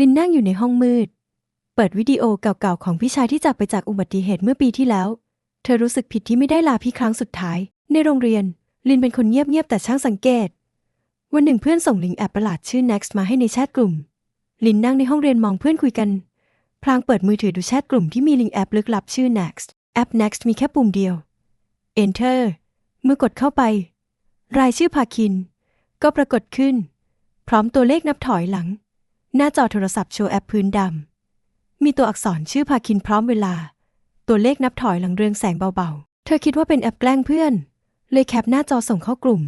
ลินนั่งอยู่ในห้องมืด เปิดวิดีโอเก่าๆของพี่ชายที่จากไปจากอุบัติเหตุเมื่อปีที่แล้ว เธอรู้สึกผิดที่ไม่ได้ลาพี่ครั้งสุดท้าย ในโรงเรียน ลินเป็นคนเงียบๆแต่ช่างสังเกต วันหนึ่งเพื่อนส่งลิงแอปประหลาดชื่อ Next มาให้ในแชทกลุ่ม ลินนั่งในห้องเรียนมองเพื่อนคุยกัน พลางเปิดมือถือดูแชทกลุ่มที่มีลิงแอปลึกลับชื่อ Next แอป Next มีแค่ปุ่มเดียว Enter เมื่อกดเข้าไป รายชื่อพาคิน ก็ปรากฏขึ้น พร้อมตัวเลขนับถอยหลัง หน้าจอโทรศัพท์โชว์แอปพื้นดำ มีตัวอักษรชื่อพาคินพร้อมเวลา ตัวเลขนับถอยหลังเรืองแสงเบาๆ เธอคิดว่าเป็นแอปแกล้งเพื่อน เลยแคปหน้าจอส่งเข้ากลุ่ม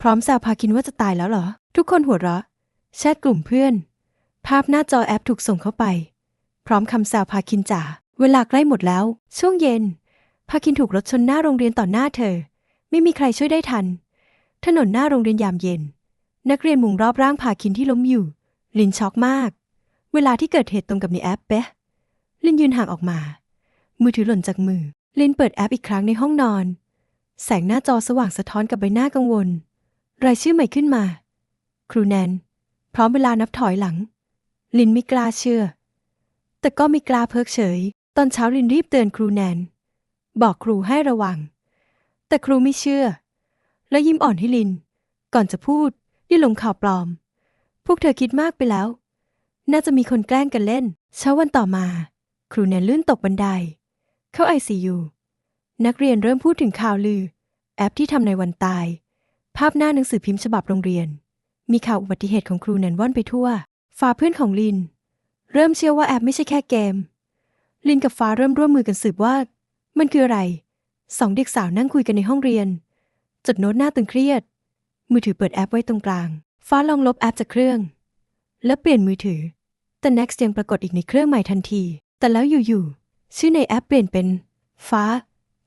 พร้อมแซวพาคินว่าจะตายแล้วเหรอ ทุกคนหัวเราะแชทกลุ่มเพื่อน ภาพหน้าจอแอปถูกส่งเข้าไป พร้อมคำแซวพาคินจ๋าเวลาใกล้หมดแล้ว ช่วงเย็นพาคินถูกรถชนหน้าโรงเรียนต่อหน้าเธอ ไม่มีใครช่วยได้ทัน ถนนหน้าโรงเรียนยามเย็น นักเรียนมุงรอบร่างพาคินที่ล้มอยู่ ลินช็อกมาก เวลาที่เกิดเหตุตรงกับในแอปเป๊ะลินยืนห่างออกมา มือถือหล่นจากมือ ลินเปิดแอปอีกครั้งในห้องนอน แสงหน้าจอสว่างสะท้อนกับใบหน้ากังวล รายชื่อใหม่ขึ้นมา ครูแนน พร้อมเวลานับถอยหลัง ลินไม่กล้าเชื่อ แต่ก็ไม่กล้าเพิกเฉย ตอนเช้าลินรีบเตือนครูแนน บอกครูให้ระวัง แต่ครูไม่เชื่อ และยิ้มอ่อนให้ลิน ก่อนจะพูดยื่นลงข่าวปลอม พวกเธอคิดมากไปแล้ว น่าจะมีคนแกล้งกันเล่น เช้าวันต่อมา ครูแนนลื่นตกบันได เข้าไอซียูนักเรียนเริ่มพูดถึงข่าวลือ แอปที่ทำในวันตาย ภาพหน้าหนังสือพิมพ์ฉบับโรงเรียน มีข่าวอุบัติเหตุของครูแนนว่อนไปทั่ว ฟ้าเพื่อนของลิน เริ่มเชื่อว่าแอปไม่ใช่แค่เกม ลินกับฟ้าเริ่มร่วมมือกันสืบว่า มันคืออะไรสองเด็กสาวนั่งคุยกันในห้องเรียน จดโน้ตหน้าตึงเครียด มือถือเปิดแอปไว้ตรงกลาง ฟ้าลองลบแอปจากเครื่อง แล้วเปลี่ยนมือถือ แต่ Next ยังปรากฏอีกในเครื่องใหม่ทันที แต่แล้วอยู่ๆชื่อในแอปเปลี่ยนเป็น ฟ้า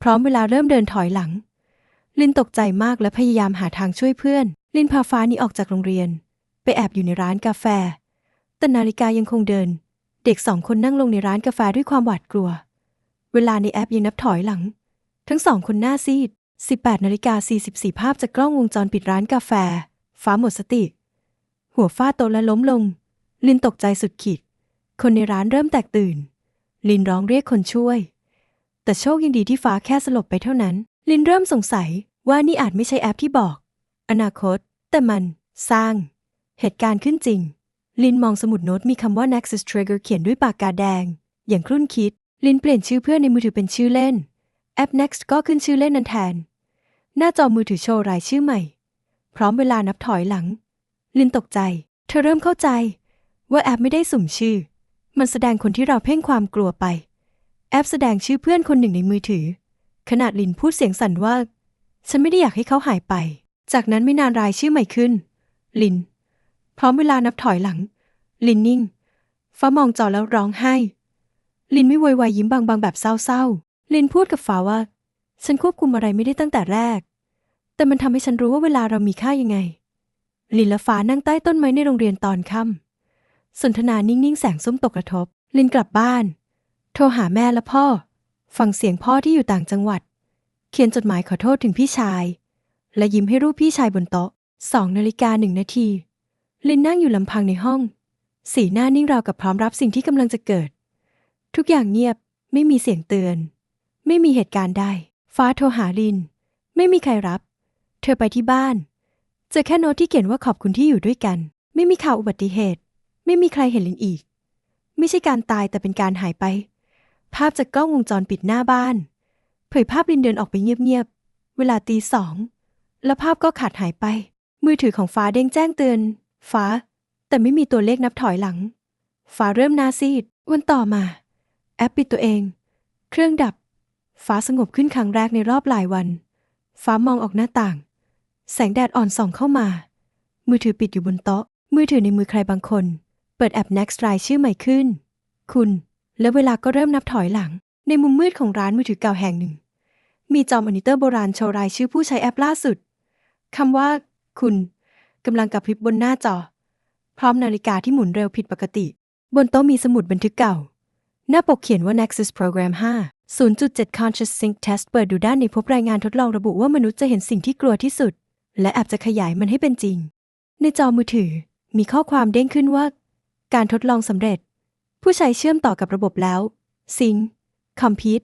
พร้อมเวลาเริ่มเดินถอยหลัง ลินตกใจมากและพยายามหาทางช่วยเพื่อน ลินพาฟ้านี้ออกจากโรงเรียน ไปแอบอยู่ในร้านกาแฟ แต่นาฬิกายังคงเดิน เด็กสองคนนั่งลงในร้านกาแฟด้วยความหวาดกลัว เวลาในแอปยังนับถอยหลัง ทั้งสองคนหน้าซีด 18นาฬิกา44 ภาพจากกล้องวงจรปิดร้านกาแฟ ฟ้าหมดสติ หัวฟาดโตะและล้มลง ลินตกใจสุดขีด คนในร้านเริ่มแตกตื่น ลินร้องเรียกคนช่วย แต่โชคยังดีที่ฟ้าแค่สลบไปเท่านั้น ลินเริ่มสงสัยว่านี่อาจไม่ใช่แอปที่บอก อนาคต แต่มัน สร้าง เหตุการณ์ขึ้นจริง ลินมองสมุดโน้ตมีคำว่า Nexus Trigger เขียนด้วยปากกาแดง อย่างครุ่นคิด ลินเปลี่ยนชื่อเพื่อนในมือถือเป็นชื่อเล่น แอป Next ก็ขึ้นชื่อเล่นนั้นแทน หน้าจอมือถือโชว์รายชื่อใหม่ พร้อมเวลานับถอยหลัง ลินตกใจ เธอเริ่มเข้าใจ ว่าแอปไม่ได้สุ่มชื่อ มันแสดงคนที่เราเพ่งความกลัวไป แอปแสดงชื่อเพื่อนคนหนึ่งในมือถือ ขนาดลินพูดเสียงสั่นว่า ฉันไม่ได้อยากให้เขาหายไป จากนั้นไม่นานรายชื่อใหม่ขึ้น ลิน พร้อมเวลานับถอยหลัง ลินนิ่ง ฟ้ามองจอแล้วร้องไห้ ลินไม่โวยวายยิ้มบางๆแบบเศร้าๆลินพูดกับฟ้าว่า ฉันควบคุมอะไรไม่ได้ตั้งแต่แรก แต่มันทำให้ฉันรู้ว่าเวลาเรามีค่ายังไง ลินและฟ้านั่งใต้ต้นไม้ในโรงเรียนตอนค่ำสนทนานิ่งๆ แสงส้มตกกระทบ ลินกลับบ้าน โทรหาแม่และพ่อ ฟังเสียงพ่อที่อยู่ต่างจังหวัด เขียนจดหมายขอโทษถึงพี่ชาย และยิ้มให้รูปพี่ชายบนโต๊ะสองนาฬิกาหนึ่งนาที ลินนั่งอยู่ลำพังในห้อง สีหน้านิ่งราวกับพร้อมรับสิ่งที่กำลังจะเกิด ทุกอย่างเงียบ ไม่มีเสียงเตือน ไม่มีเหตุการณ์ใด ฟ้าโทรหาลิน ไม่มีใครรับ ธอไปที่บ้าน เจอแค่โน้ตที่เขียนว่าขอบคุณที่อยู่ด้วยกัน ไม่มีข่าวอุบัติเหตุ ไม่มีใครเห็นลินอีก ไม่ใช่การตายแต่เป็นการหายไป ภาพจากกล้องวงจรปิดหน้าบ้าน เผยภาพลินเดินออกไปเงียบๆ เวลาตีสอง แล้วภาพก็ขาดหายไป มือถือของฟ้าเด้งแจ้งเตือน ฟ้า แต่ไม่มีตัวเลขนับถอยหลัง ฟ้าเริ่มนาซีด วันต่อมา แอปปิดตัวเอง เครื่องดับ ฟ้าสงบขึ้นครั้งแรกในรอบหลายวันฟ้ามองออกหน้าต่าง แสงแดดอ่อนส่องเข้ามา มือถือปิดอยู่บนโต๊ะ มือถือในมือใครบางคน เปิดแอป Next รายชื่อใหม่ขึ้น คุณ แล้วเวลาก็เริ่มนับถอยหลัง ในมุมมืดของร้านมือถือเก่าแห่งหนึ่ง มีจอมอนิเตอร์โบราณโชว์รายชื่อผู้ใช้แอปล่าสุดคำว่า คุณกำลังกระพริบบนหน้าจอ พร้อมนาฬิกาที่หมุนเร็วผิดปกติ บนโต๊ะมีสมุดบันทึกเก่า หน้าปกเขียนว่า Nexus Program 5 0.7 Conscious Sync Test เปิดดูด้านในพบรายงานทดลองระบุว่ามนุษย์จะเห็นสิ่งที่กลัวที่สุด และแอบจะขยายมันให้เป็นจริง ในจอมือถือมีข้อความเด้งขึ้นว่า การทดลองสำเร็จ ผู้ใช้เชื่อมต่อกับระบบแล้ว ซิงคอมพิวต